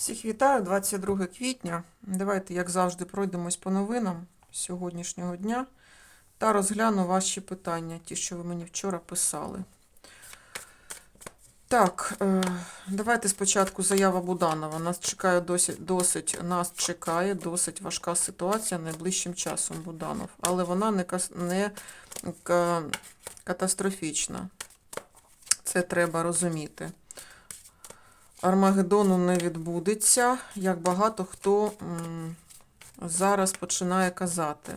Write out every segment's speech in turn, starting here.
Всіх вітаю, 22 квітня. Давайте, як завжди, пройдемось по новинам сьогоднішнього дня та розгляну ваші питання, ті, що ви мені вчора писали. Так, е, давайте спочатку заява Буданова. Нас чекає досить, досить, нас чекає досить важка ситуація найближчим часом Буданов, але вона не, не катастрофічна. Це треба розуміти. Армагеддону не відбудеться, як багато хто зараз починає казати.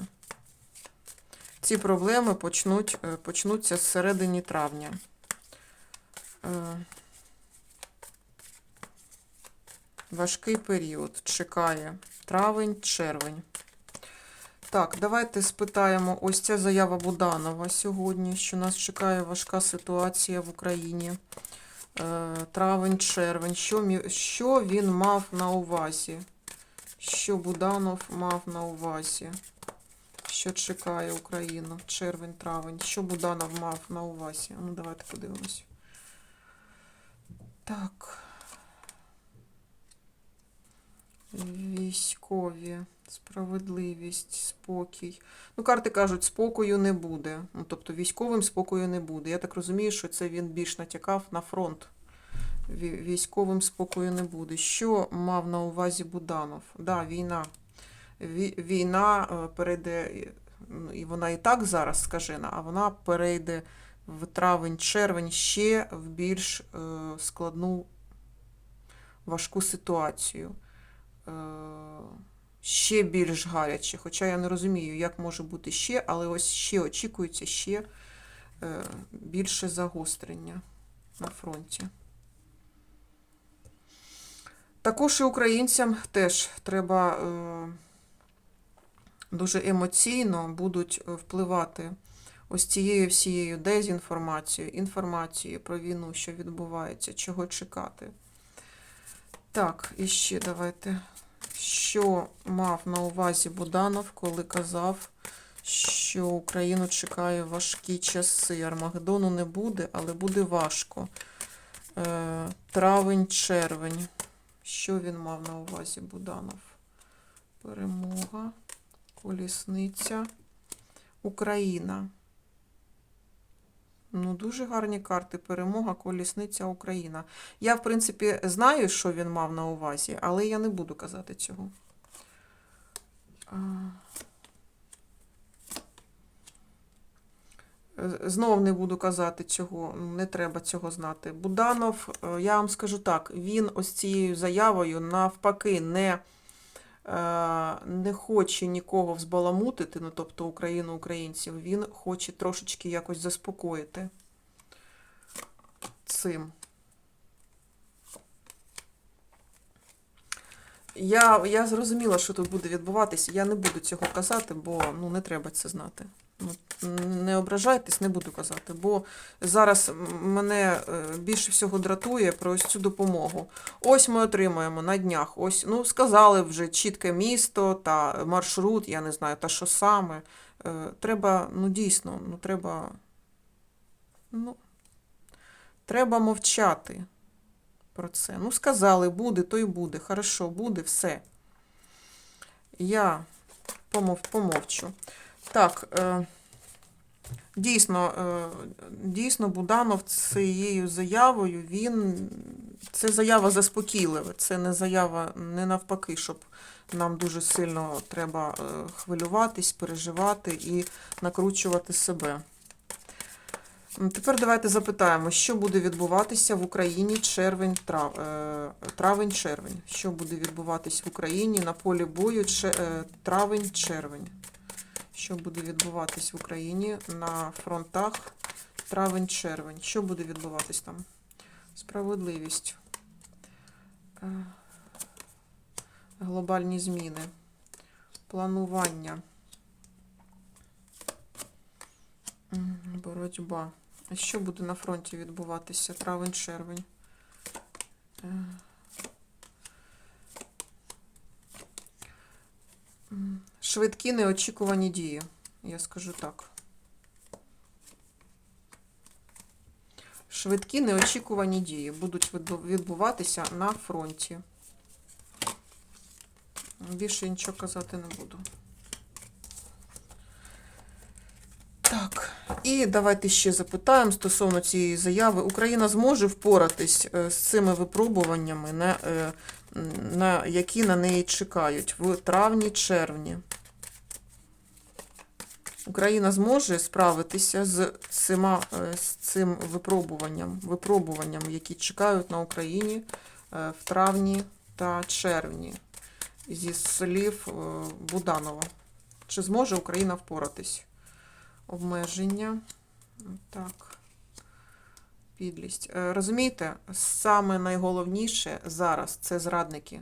Ці проблеми почнуть, е, почнуться з середини травня. Е, Важкий період чекає травень, червень. Так, давайте спитаємо ось ця заява Буданова сьогодні, що нас чекає важка ситуація в Україні. Е, Травень, червень. Що, що він мав на увазі? Що Буданов мав на увазі? Що чекає Україну? Червень, травень. Що Буданов мав на увазі? Ну, давайте подивимось. Так. Військові, справедливість, спокій. Ну, карти кажуть, спокою не буде. Ну, тобто військовим спокою не буде. Я так розумію, що це він більш натякав на фронт. Військовим спокою не буде. Що мав на увазі Буданов? Да, війна. Війна е, перейде, ну, і вона і так зараз скажена, а вона перейде в травень-червень ще в більш е, складну важку ситуацію. Е, ще більш гаряче. Хоча я не розумію, як може бути ще, але ось ще очікується ще е, більше загострення на фронті. Також і українцям теж треба е, дуже емоційно будуть впливати ось цією всією дезінформацією, інформацією про війну, що відбувається, чого чекати. Так, і ще давайте. Що мав на увазі Буданов, коли казав, що Україну чекає важкі часи. Армагеддону не буде, але буде важко. Е, травень, червень. Що він мав на увазі Буданов? Перемога, колісниця, Україна. Ну, дуже гарні карти. Перемога, колісниця, Україна. Я, в принципі, знаю, що він мав на увазі, але я не буду казати цього. Знов не буду казати цього, не треба цього знати. Буданов, е, я вам скажу так, він ось цією заявою навпаки не, не хоче нікого взбаламутити, ну тобто Україну, українців, він хоче трошечки якось заспокоїти цим. Я, я зрозуміла, що тут буде відбуватися. Я не буду цього казати, бо ну, не треба це знати. Не ображайтесь, не буду казати, бо зараз мене е, більше всього дратує про ось цю допомогу. Ось ми отримаємо на днях. Ось, ну, сказали вже чітке місто та маршрут, я не знаю, та що саме. Е, Треба, ну дійсно, ну треба. Ну, треба мовчати про це. Ну, сказали, буде, то й буде. Хорошо, буде, все. Я помов, помовчу. Так, е, дійсно, е, дійсно, Буданов цією заявою, він. Це заява заспокійлива, це не заява не навпаки, щоб нам дуже сильно треба е, хвилюватись, переживати і накручувати себе. Тепер давайте запитаємо, що буде відбуватися в Україні червень, трав, травень-червень. Що буде відбуватись в Україні на полі бою че- травень-червень. Що буде відбуватись в Україні на фронтах травень-червень. Що буде відбуватись там? Справедливість. Е, Глобальні зміни. Планування. Боротьба. Що буде на фронті відбуватися? Травень-червень. Е. Швидкі неочікувані дії. Я скажу так. Швидкі неочікувані дії будуть відбуватися на фронті. Більше нічого казати не буду. Так, і давайте ще запитаємо стосовно цієї заяви. Україна зможе впоратись е, з цими випробуваннями, на, е, на, які на неї чекають в травні-червні. Україна зможе справитися з, цима, е, з цим випробуванням, випробуванням, які чекають на Україні е, в травні та червні, зі слів е, Буданова. Чи зможе Україна впоратись? Обмеження. Так. Підлість. Розумієте, саме найголовніше зараз це зрадники.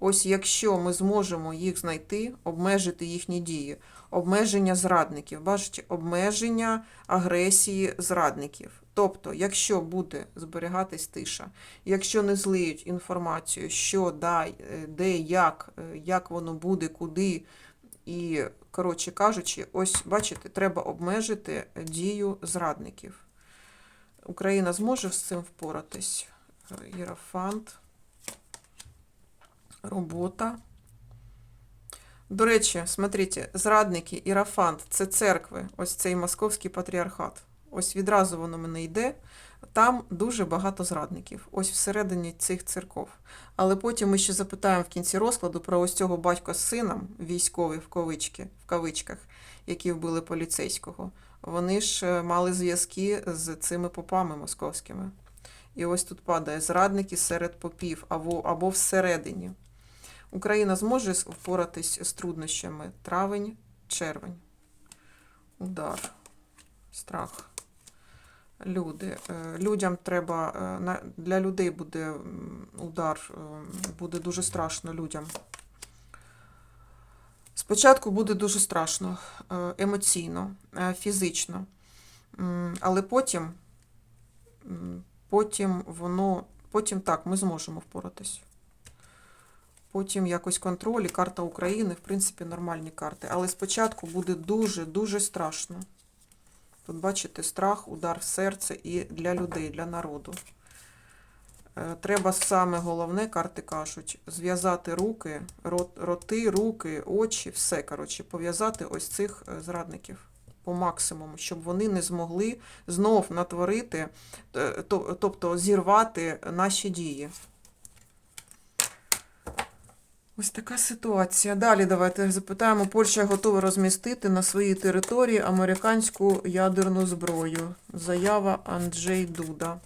Ось якщо ми зможемо їх знайти, обмежити їхні дії, обмеження зрадників, бачите, обмеження агресії зрадників. Тобто, якщо буде зберігатись тиша, якщо не злиють інформацію, що, да, е, де, як, е, як воно буде, куди, і, коротше кажучи, ось бачите, треба обмежити дію зрадників. Україна зможе з цим впоратись. Е, Єрофант. Робота. До речі, смотрите, зрадники, Ірафант це церкви, ось цей московський патріархат. Ось відразу воно мене йде. Там дуже багато зрадників, ось всередині цих церков. Але потім ми ще запитаємо в кінці розкладу про ось цього батька з сином, військовий в кавички, в кавичках, які вбили поліцейського. Вони ж е, мали зв'язки з цими попами московськими. І ось тут падає зрадники серед попів або, або всередині. Україна зможе впоратись з труднощами травень, червень. Удар, страх. Люди. Е, Людям треба, е, для людей буде удар, е, буде дуже страшно людям. Спочатку буде дуже страшно, емоційно, фізично. Але потім, потім воно, потім так, ми зможемо впоратись. Потім якось контроль і карта України, в принципі, нормальні карти. Але спочатку буде дуже-дуже страшно. Тут бачите, страх, удар в серце і для людей, для народу. Е, Треба саме головне, карти кажуть, зв'язати руки, рот, роти, руки, очі, все, коротше, пов'язати ось цих е, зрадників по максимуму, щоб вони не змогли знов натворити, е, тобто зірвати наші дії. Ось така ситуація. Далі давайте запитаємо. Польща готова розмістити на своїй території американську ядерну зброю. Заява Анджей Дуда.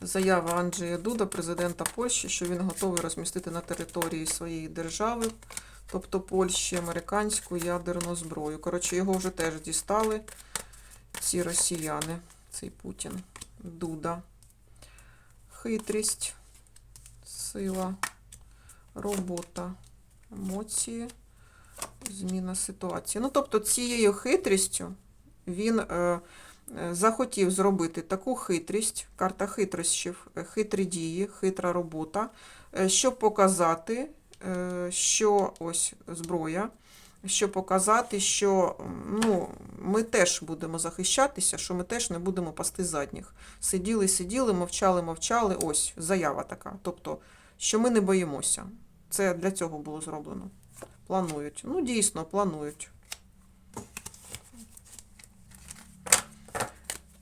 Заява Анджея Дуда, президента Польщі, що він готовий розмістити на території своєї держави, тобто Польщі, американську ядерну зброю. Коротше, його вже теж дістали ці росіяни, цей Путін. Дуда. Хитрість, сила робота, емоції, зміна ситуації. Ну, тобто, цією хитрістю він е, е, захотів зробити таку хитрість, карта хитрощів, е, хитрі дії, хитра робота, е, щоб показати, е, що ось зброя, щоб показати, що ну, ми теж будемо захищатися, що ми теж не будемо пасти задніх. Сиділи, сиділи, мовчали, мовчали. Ось заява така. Тобто, що ми не боїмося. Це для цього було зроблено. Планують. Ну, дійсно, планують.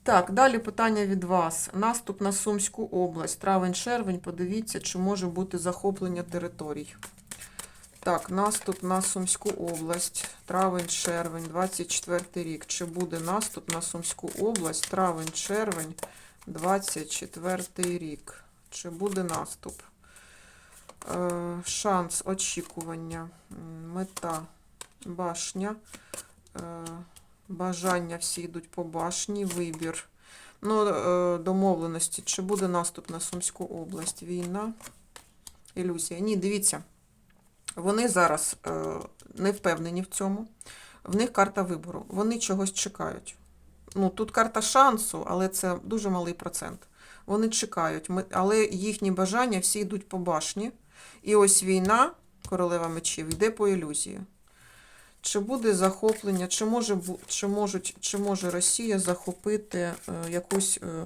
Так, далі питання від вас. Наступ на Сумську область. Травень-червень. Подивіться, чи може бути захоплення територій. Так, наступ на Сумську область. Травень-червень, 24 рік. Чи буде наступ на Сумську область? Травень-червень, 24 рік. Чи буде наступ? Е, шанс очікування, мета, башня, е, бажання всі йдуть по башні, вибір. Ну, е, домовленості, чи буде наступ на Сумську область, війна, ілюзія. Ні, дивіться, вони зараз не впевнені в цьому. В них карта вибору. Вони чогось чекають. Ну, тут карта шансу, але це дуже малий процент. Вони чекають, але їхні бажання всі йдуть по башні. І ось війна, королева мечів, йде по ілюзії. Чи буде захоплення, чи може, чи можуть, чи може Росія захопити е, якусь е,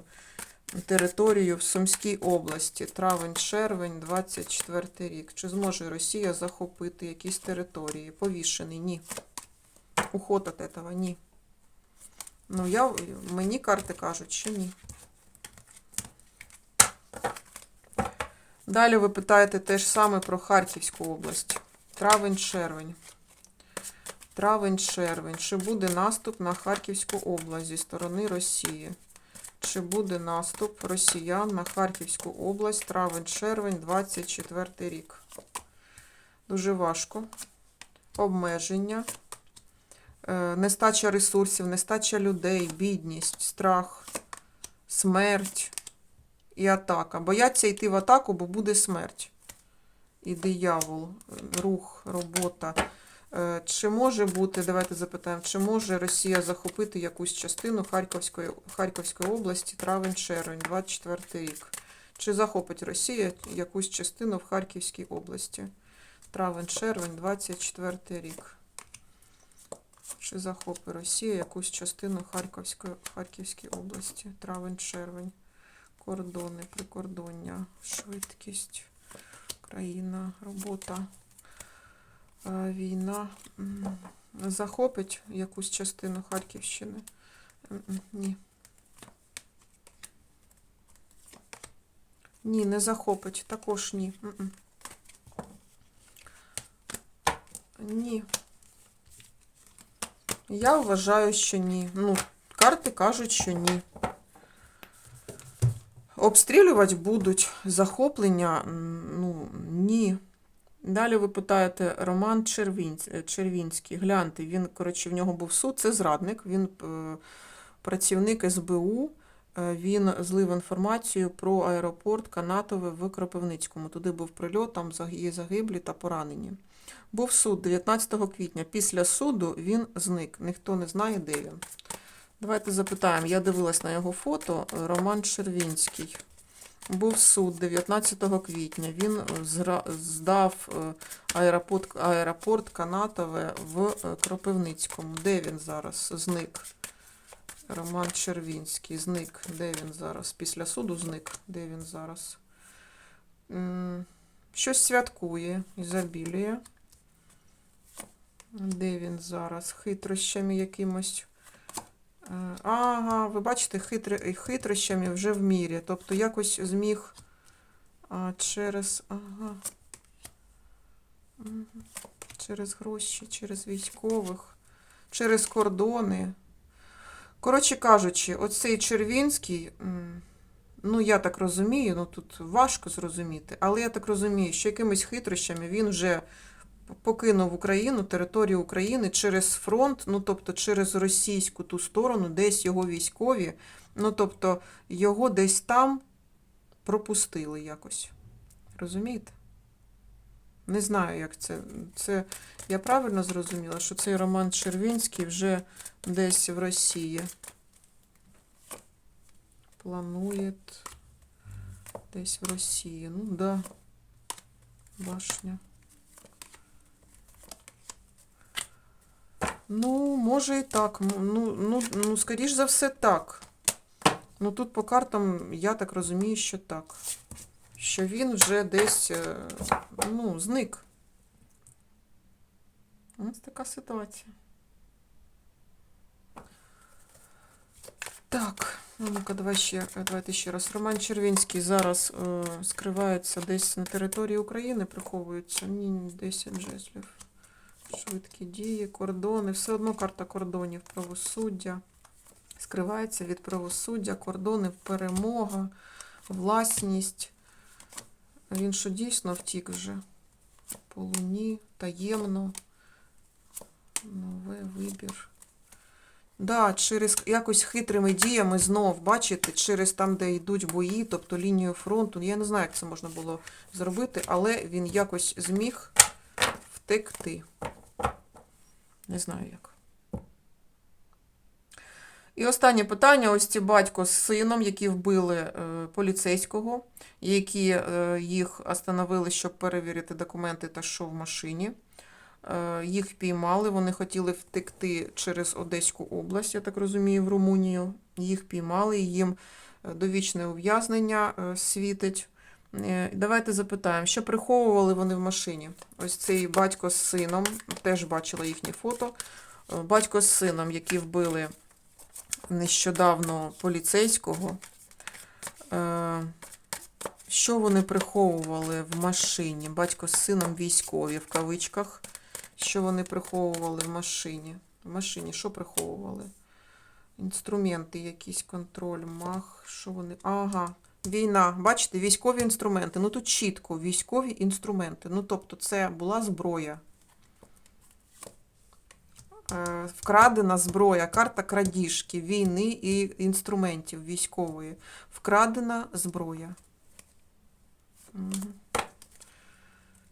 територію в Сумській області. Травень-червень, 24 рік. Чи зможе Росія захопити якісь території? Повішений? Ні. Уход від этого? Ні. Ну, я, мені карти кажуть, що ні. Далі ви питаєте те ж саме про Харківську область. Травень-червень. Травень-червень. Чи буде наступ на Харківську область зі сторони Росії? Чи буде наступ росіян на Харківську область травень-червень 24 рік? Дуже важко. Обмеження, е, нестача ресурсів, нестача людей, бідність, страх, смерть і атака. Бояться йти в атаку, бо буде смерть. І диявол, рух, робота. Е, Чи може бути, давайте запитаємо, чи може Росія захопити якусь частину Харківської, Харківської області травень-червень, 24 рік? Чи захопить Росія якусь частину в Харківській області? Травень-червень, 24 рік. Чи захопить Росія якусь частину Харківської, Харківської області? Травень-червень. Кордони, прикордоння, швидкість, країна, робота. Е, війна захопить якусь частину Харківщини? Ні. Ні, не захопить. Також ні. Ні. Я вважаю, що ні. Ну, карти кажуть, що ні. Обстрілювати будуть. Захоплення, ну, ні. Далі ви питаєте Роман Червінсь, е, Червінський. Гляньте, він, коротше, в нього був суд, це зрадник, він е, працівник СБУ. Е, Він злив інформацію про аеропорт Канатове в Кропивницькому. Туди був прильот, там є загиблі та поранені. Був суд 19 квітня. Після суду він зник. Ніхто не знає, де він. Давайте запитаємо. Я дивилась на його фото. Роман Червінський. Був суд 19 квітня. Він е, здав е, аеропорт, аеропорт Канатове в е, Кропивницькому. Де він зараз? Зник. Роман Червінський. Зник. Де він зараз? Після суду зник. Де він зараз? Щось святкує, ізобілює. Де він зараз? Хитрощами якимось. Е, Ага, ви бачите, хитри, хитрощами вже в мірі. Тобто якось зміг а, через. Ага. Через гроші, через військових, через кордони. Коротше кажучи, оцей Червінський, ну я так розумію, ну тут важко зрозуміти, але я так розумію, що якимись хитрощами він вже покинув Україну, територію України через фронт, ну тобто через російську ту сторону, десь його військові, ну тобто його десь там пропустили якось. Розумієте? Не знаю, як це. Це я правильно зрозуміла, що цей Роман Червінський вже десь в Росії. Планує десь в Росії. Ну да. Башня. Ну, може і так. Ну, ну, ну, скоріш за все, так. Ну тут по картам я так розумію, що так. Що він вже десь е, ну, зник. Ось така ситуація. Так, ну ну-ка, давай ще, давайте ще раз. Роман Червінський зараз е, скривається десь на території України, приховується. Ні, ні, 10 жезлів. Швидкі дії, кордони. Все одно карта кордонів, правосуддя. Скривається від правосуддя, кордони, перемога, власність. Він що дійсно втік вже? По луні, таємно. Новий вибір. Да, через якось хитрими діями знов, бачите, через там, де йдуть бої, тобто лінію фронту. Я не знаю, як це можна було зробити, але він якось зміг втекти. Не знаю як. І останнє питання: ось ці батько з сином, які вбили е, поліцейського, які е, їх остановили, щоб перевірити документи та що в машині. Е, їх піймали, вони хотіли втекти через Одеську область, я так розумію, в Румунію. Їх піймали, їм довічне ув'язнення світить. Е, Давайте запитаємо, що приховували вони в машині. Ось цей батько з сином, теж бачила їхні фото. Е, Батько з сином, які вбили нещодавно поліцейського. Е, Що вони приховували в машині? Батько з сином військові в кавичках. Що вони приховували в машині? В машині що приховували? Інструменти, якийсь контроль, мах. Що вони? Ага, війна. Бачите, військові інструменти. Ну тут чітко військові інструменти. Ну, тобто, це була зброя. Е, Вкрадена зброя, карта крадіжки, війни і інструментів військової. Вкрадена зброя.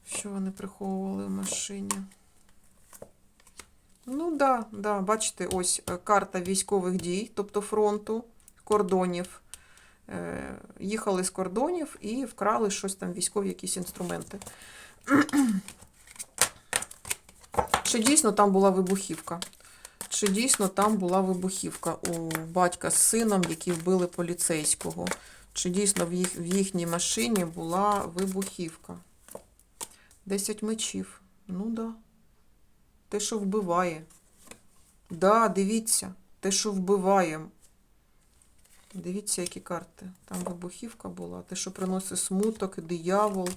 Що вони приховували в машині? Ну, да, да, бачите, ось е, карта військових дій, тобто фронту, кордонів. Е, Їхали з кордонів і вкрали щось там, військові якісь інструменти. Чи дійсно там була вибухівка? Чи дійсно там була вибухівка у батька з сином, які вбили поліцейського? Чи дійсно в, їх, в їхній машині була вибухівка? Десять мечів. Ну да. Те, що вбиває. Да, дивіться. Те, що вбиває. Дивіться, які карти. Там вибухівка була. Те, що приносить смуток, диявол.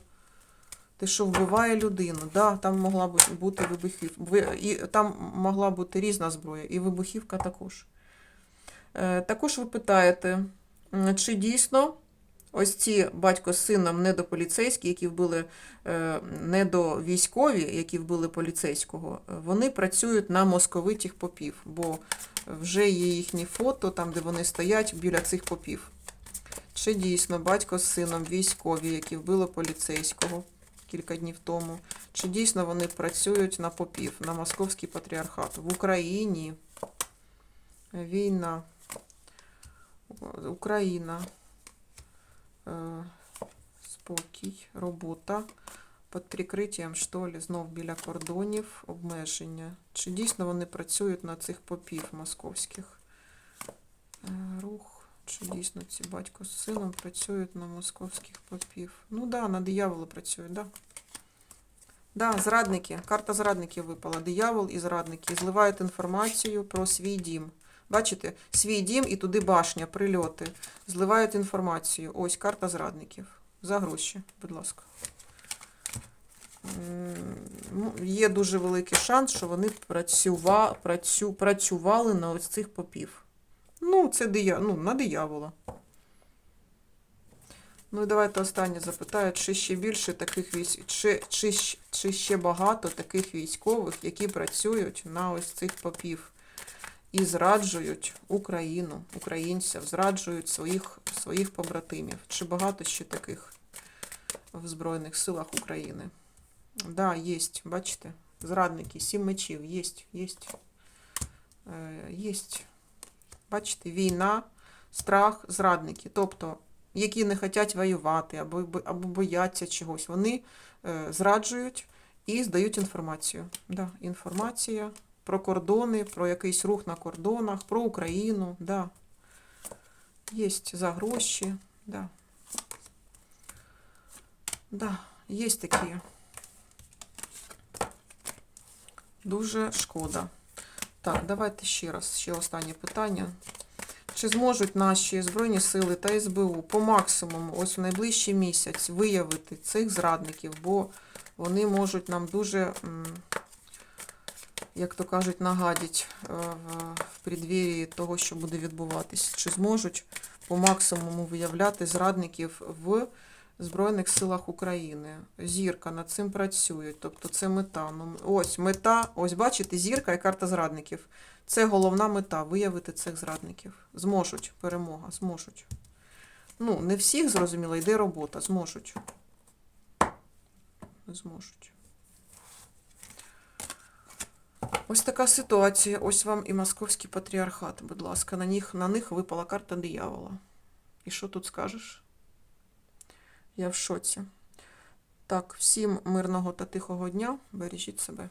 Те, що вбиває людину. Да, там могла бути вибухівка. Там могла бути різна зброя, і вибухівка також. Е, Також ви питаєте, чи дійсно ось ці батько з сином недополіцейські, які вбили е, недовійськові, які вбили поліцейського, е, вони працюють на московитих попів, бо вже є їхні фото, там, де вони стоять біля цих попів. Чи дійсно батько з сином військові, які вбили поліцейського кілька днів тому? Чи дійсно вони працюють на попів, на московський патріархат? В Україні війна, Україна, спокій, робота. Під прикриттям штолі знов біля кордонів обмеження. Чи дійсно вони працюють на цих попів московських? Е, Рух. Чи дійсно ці батько з сином працюють на московських попів? Ну так, да, на диявола працюють, так. Да. Да, зрадники. Карта зрадників випала. Диявол і зрадники. Зливають інформацію про свій дім. Бачите, свій дім і туди башня, прильоти. Зливають інформацію. Ось карта зрадників. За гроші, будь ласка. Ну, Є дуже великий шанс, що вони працюва, працю, працювали на ось цих попів. Ну, це дия, ну, на диявола. Ну і давайте останнє запитаю, чи ще більше таких військ, чи, чи, чи ще багато таких військових, які працюють на ось цих попів і зраджують Україну, українців, зраджують своїх, своїх побратимів. Чи багато ще таких в Збройних силах України? Да, есть, бачите, зрадники, сім мечів, єсть. Е, єсть. Бачите, війна, страх, зрадники. Тобто, які не хочуть воювати або, або бояться чогось, вони е, зраджують і здають інформацію. Да, інформація про кордони, про якийсь рух на кордонах, про Україну. Да. Єсть за гроші. Да. Да, є такі. Дуже шкода. Так, давайте ще раз, ще останнє питання. Чи зможуть наші Збройні сили та СБУ по максимуму ось в найближчий місяць виявити цих зрадників, бо вони можуть нам дуже, як то кажуть, нагадять е, в, преддвір'ї того, що буде відбуватись. Чи зможуть по максимуму виявляти зрадників в Збройних силах України. Зірка над цим працює. Тобто це мета. Ну, ось мета, ось бачите, зірка і карта зрадників. Це головна мета виявити цих зрадників. Зможуть, перемога, зможуть. Ну, не всіх зрозуміло, йде робота, зможуть. Зможуть. Ось така ситуація. Ось вам і московський патріархат, будь ласка. На них, на них випала карта диявола. І що тут скажеш? Я в шоці. Так, всім мирного та тихого дня. Бережіть себе.